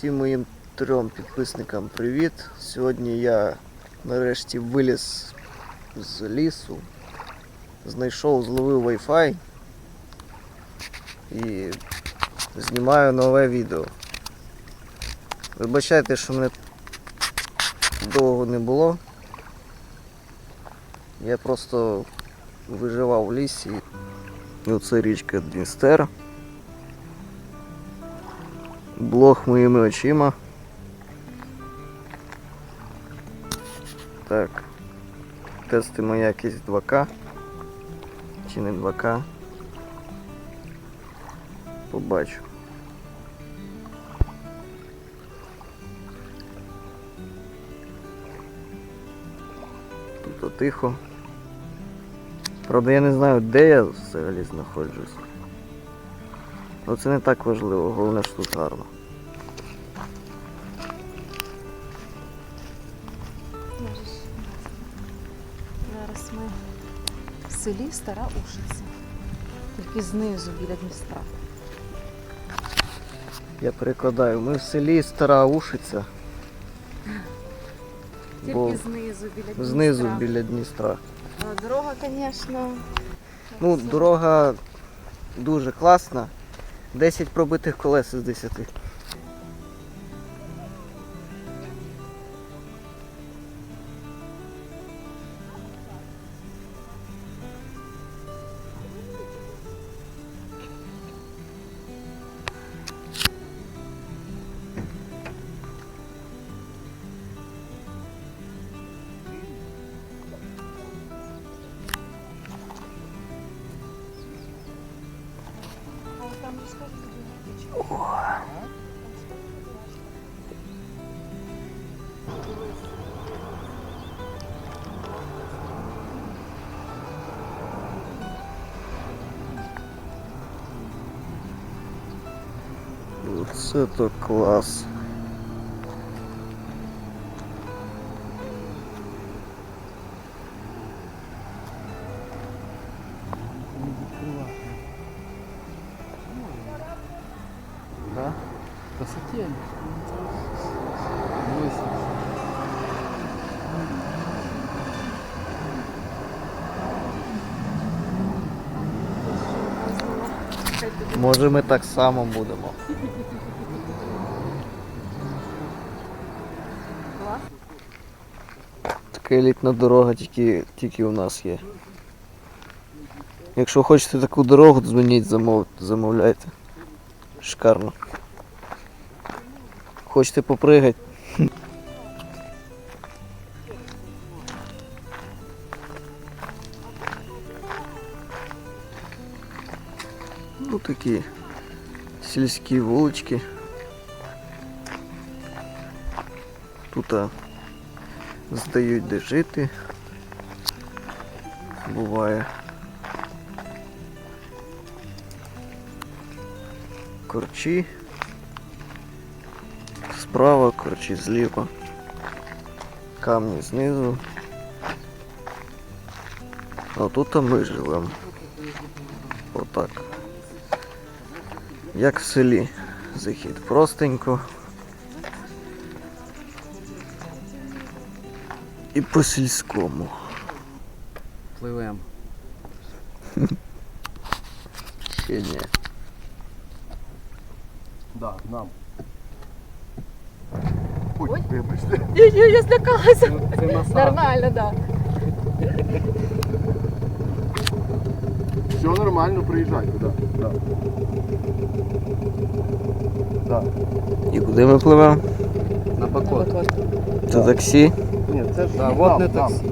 Всім моїм трьом підписникам привіт. Сьогодні я нарешті виліз з лісу, знайшов, зловив Wi-Fi і знімаю нове відео. Вибачайте, що мене довго не було. Я просто виживав в лісі. Оце річка Дністер. Блог моїми очима. Так. Тестимо якість 2К. Чи не 2К. Побачу. Тут тихо. Правда, я не знаю, де я взагалі знаходжусь. Але це не так важливо, головне, що тут гарно. Зараз ми в селі Стара Ушиця. Тільки знизу біля Дністра. Я перекладаю, ми в селі Стара Ушиця. Тільки Бо знизу біля Дністра. знизу біля Дністра. Дорога, звісно. Ну, дорога дуже класна. 10 пробитих колес із 10. Оце то клас. Да? Красоте. Може ми так само будемо. Така елітна дорога тільки, тільки у нас є. Якщо хочете таку дорогу, дзвоніть, замов, замовляйте. Шикарно. Хочете попригати? Ну такі сільські вулички. Тут а, здають де жити. Буває. Корчі. Справа, корчі зліва. Камні знизу. А тут ми живемо. Отак. Як в селі. Захід простенько. І по сільському. Пливем. Ще ні. Да, нам. Ой. вибачте. Я, я, я злякалася. Це, це. Нормально, так. Все нормально, приїжджайте, да. Да. Да. І куди ми пливемо? На покот. Це таксі. Ні, це ж да, вот не таксі.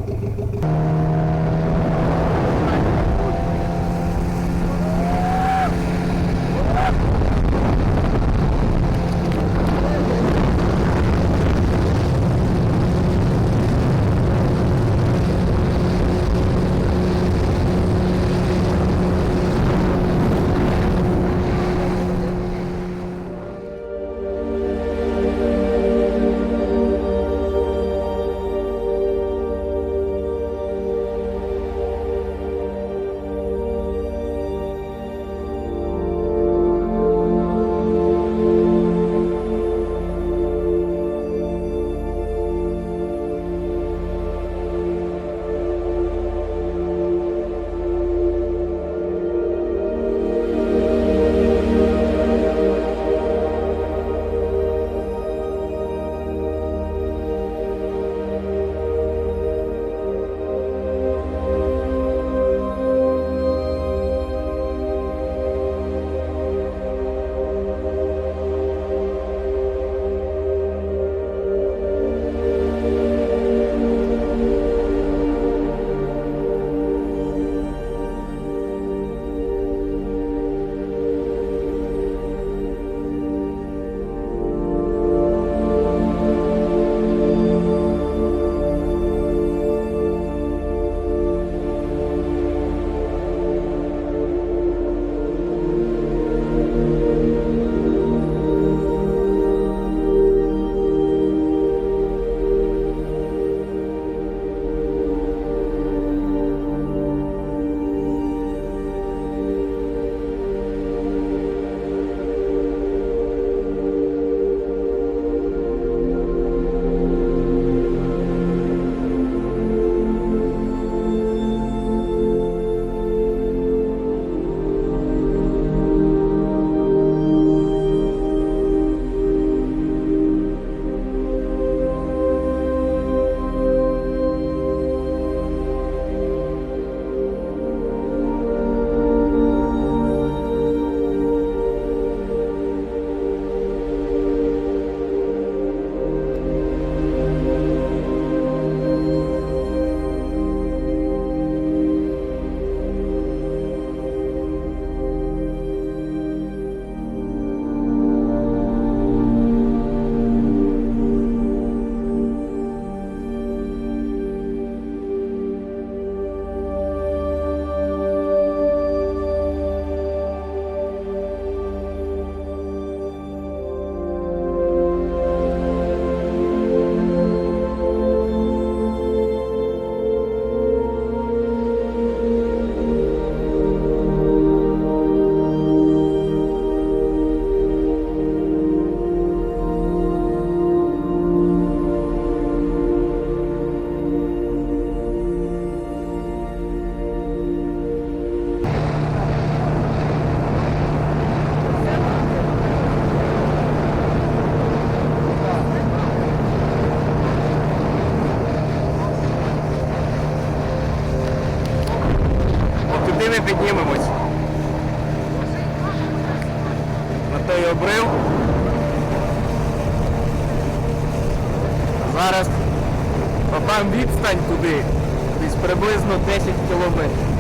Приблизно 10 кілометрів.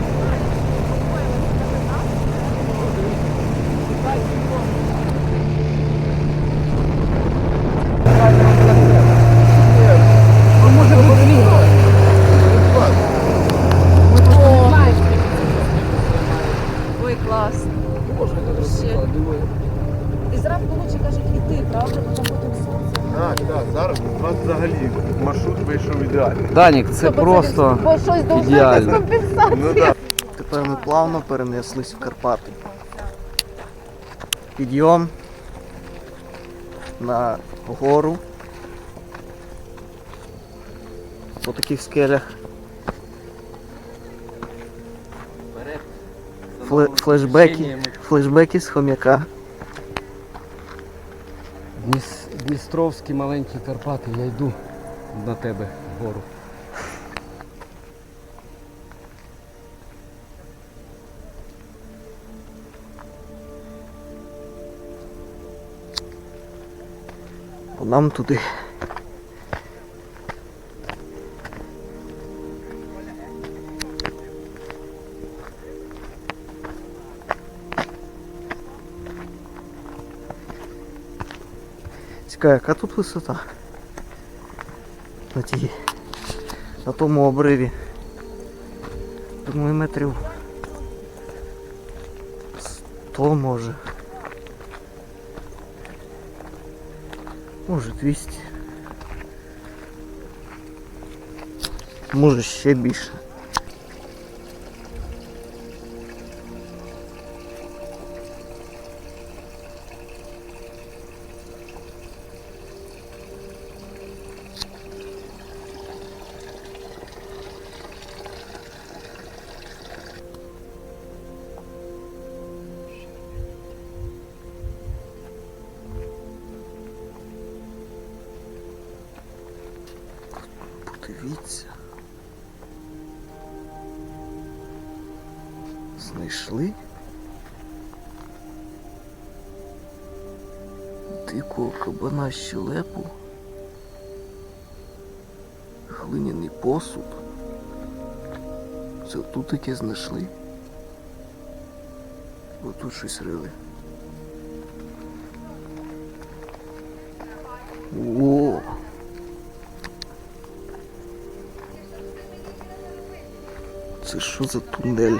Ой, класно. Ще. І зранку лучше кажуть іти, правда? Потім потім сонце. Так, так, зараз у нас взагалі маршрут вийшов ідеальний. Данік, це просто Бо щось должна ідеально. Ну. Тепер ми плавно перенеслись в Карпати. Підйом на гору. По таких скелях. Фле- флешбеки, флешбеки з хом'яка. Дніс, Дністровські маленькі Карпати, я йду на тебе вгору. Нам туди. Цікаво, яка тут висота? На тій, на тому обриві. Думаю, метрів 100 може. Може 200. Може ще більше. Подивіться. Знайшли дикого кабана щелепу, глиняний посуд. Це тут таке знайшли. Бо тут щось рили. О! Це що за тунель?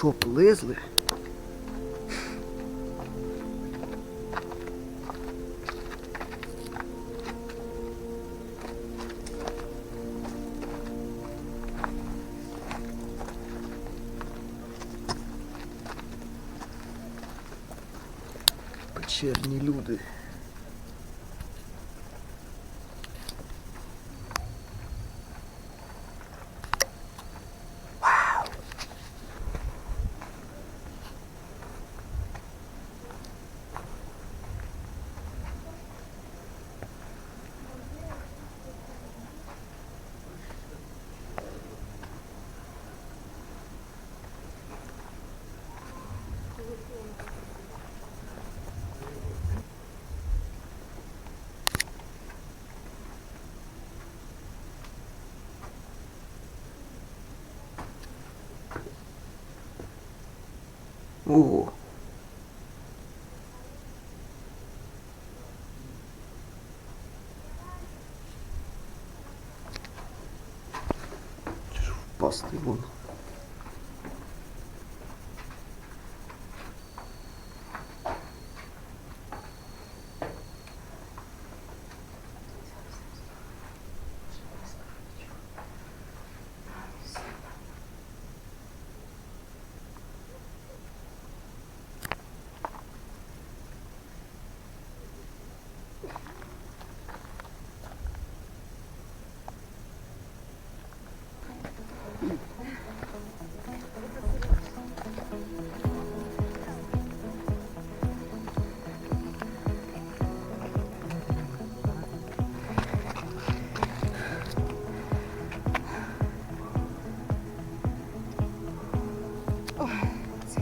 Що, полезли? Ого. Впасти вон.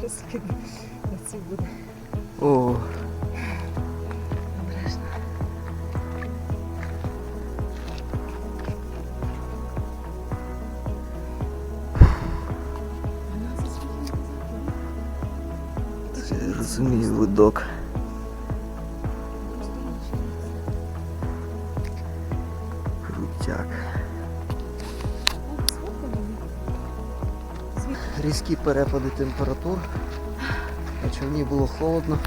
Зараз кину на це буде. О, я розумію видок. Різкі перепади температур. На човні було холодно.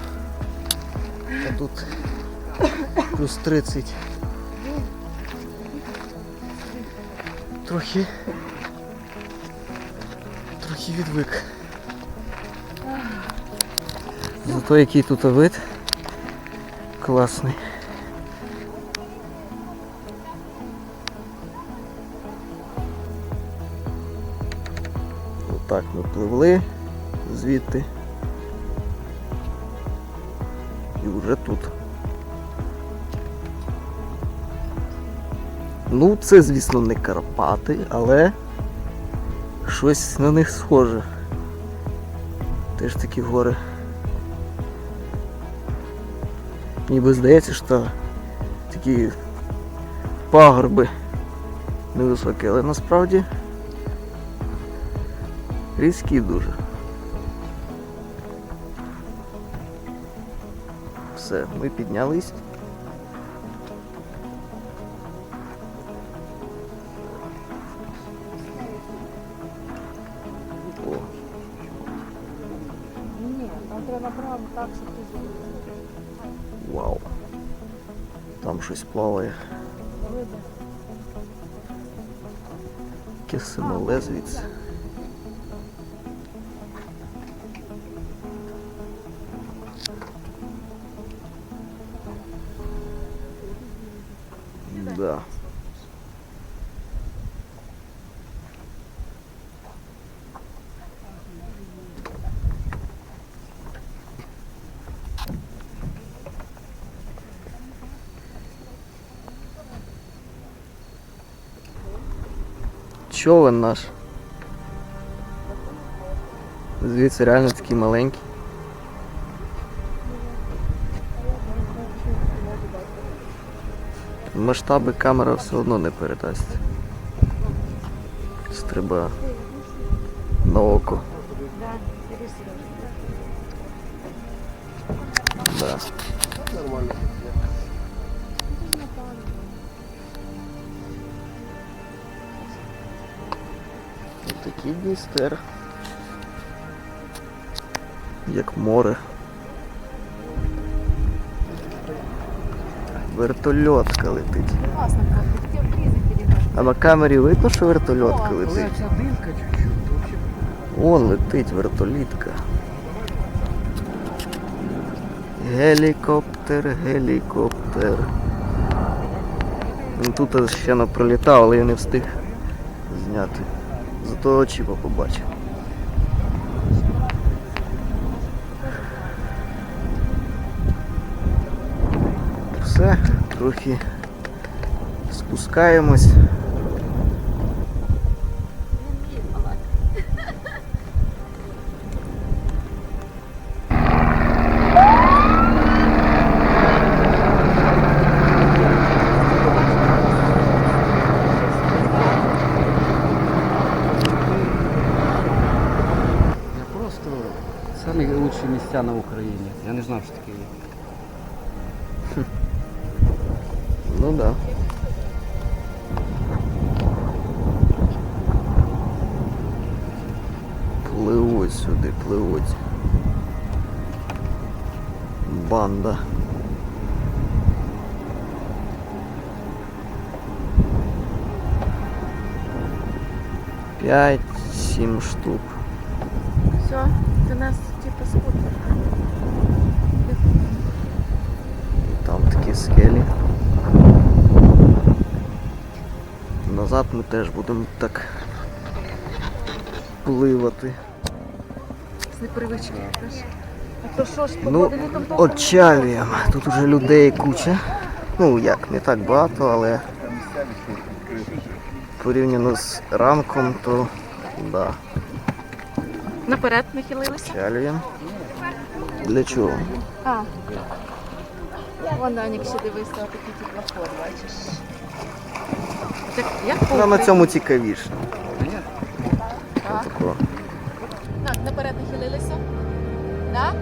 А тут плюс 30. Трохи. Трохи відвик. Зато який тут вид. Класний. Отак ми пливли звідти. І вже тут. Ну, це, звісно, не Карпати, але щось на них схоже. Теж такі гори. Ніби здається, що такі пагорби невисокі, але насправді різкі дуже. Все, ми піднялись. О, Ні, там треба направо так, щоб ти вау. Там щось плаває. Видно. Яке Човен наш. Звідси реально такий маленький. Масштаби камера все одно не передасть. Це треба на око. Да. Нормально. Такий Дністер. Як море. Вертольотка летить. А на камері видно, що вертольотка летить. Вон летить вертолітка. Гелікоптер, гелікоптер. Тут ще не пролітав, але я не встиг зняти. Зато чіпа побачив. Все, трохи спускаємось. 5-7 штук. Все, до нас типу скутер. Там такі скелі. Назад ми теж будемо так пливати. З непривички теж. А то що ж, Ну, очавіємо. Тут уже людей куча. Ну як, не так багато, але порівняно з ранком, то да, Наперед нахилилися. отчалюємо. Для чого? А. Вон Данік ще дивився, такий теплоход, бачиш. Так, як Ну, на цьому цікавіше. Так. Отако. Так, наперед нахилилися. Да?